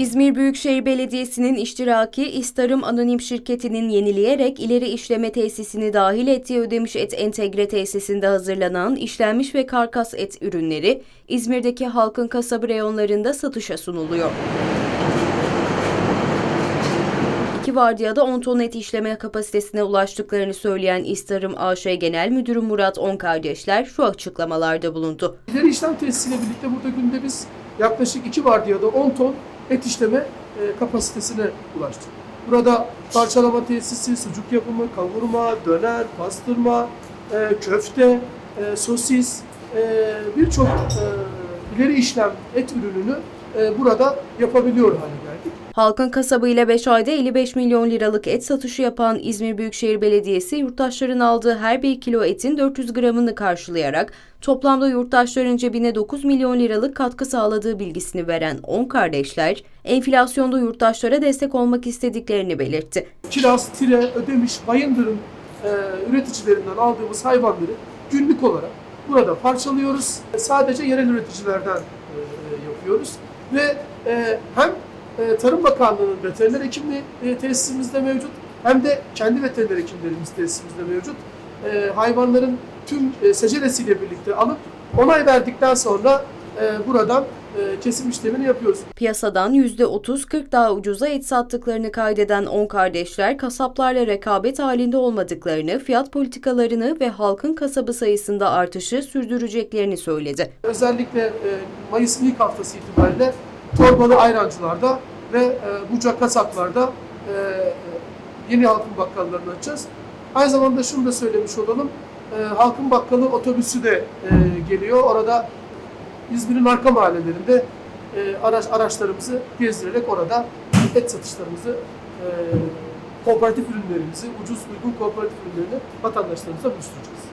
İzmir Büyükşehir Belediyesi'nin iştiraki İstarım Anonim Şirketi'nin yenileyerek ileri işleme tesisini dahil ettiği ödemiş et entegre tesisinde hazırlanan işlenmiş ve karkas et ürünleri İzmir'deki halkın kasabı reyonlarında satışa sunuluyor. İki vardiyada 10 ton et işleme kapasitesine ulaştıklarını söyleyen İstarım AŞ Genel Müdürü Murat On şu açıklamalarda bulundu. İleri işlem tesisiyle birlikte burada günde biz yaklaşık 2 vardiyada 10 ton et işleme e, kapasitesine ulaştık. Burada parçalama tesisi, sucuk yapımı, kavurma, döner, pastırma, e, köfte, e, sosis, e, birçok e, ileri işlem et ürününü e, burada yapabiliyor hale geldik. Halkın kasabıyla 5 ayda 55 milyon liralık et satışı yapan İzmir Büyükşehir Belediyesi yurttaşların aldığı her bir kilo etin 400 gramını karşılayarak toplamda yurttaşların cebine 9 milyon liralık katkı sağladığı bilgisini veren 10 kardeşler, enflasyonda yurttaşlara destek olmak istediklerini belirtti. Kiraz, Tire, Ödemiş, Bayındır'ın e, üreticilerinden aldığımız hayvanları günlük olarak burada parçalıyoruz. Sadece yerel üreticilerden e, yapıyoruz ve e, hem e, Tarım Bakanlığı'nın veteriner hekimliği e, tesisimizde mevcut hem de kendi veteriner hekimlerimiz tesisimizde mevcut. E, hayvanların tüm e, seceresiyle birlikte alıp onay verdikten sonra e, buradan e, kesim işlemini yapıyoruz. Piyasadan %30-40 daha ucuza et sattıklarını kaydeden 10 kardeşler kasaplarla rekabet halinde olmadıklarını, fiyat politikalarını ve halkın kasabı sayısında artışı sürdüreceklerini söyledi. Özellikle e, Mayıs'ın ilk haftası itibariyle Torbalı Ayrancılar'da ve e, Bucak Kasaplar'da e, yeni halkın bakkallarını açacağız. Aynı zamanda şunu da söylemiş olalım. E, halkın bakkalı otobüsü de e, geliyor. Orada İzmir'in arka mahallelerinde e, araç araçlarımızı gezdirerek orada et satışlarımızı, e, kooperatif ürünlerimizi, ucuz uygun kooperatif ürünlerini vatandaşlarımıza buluşturacağız.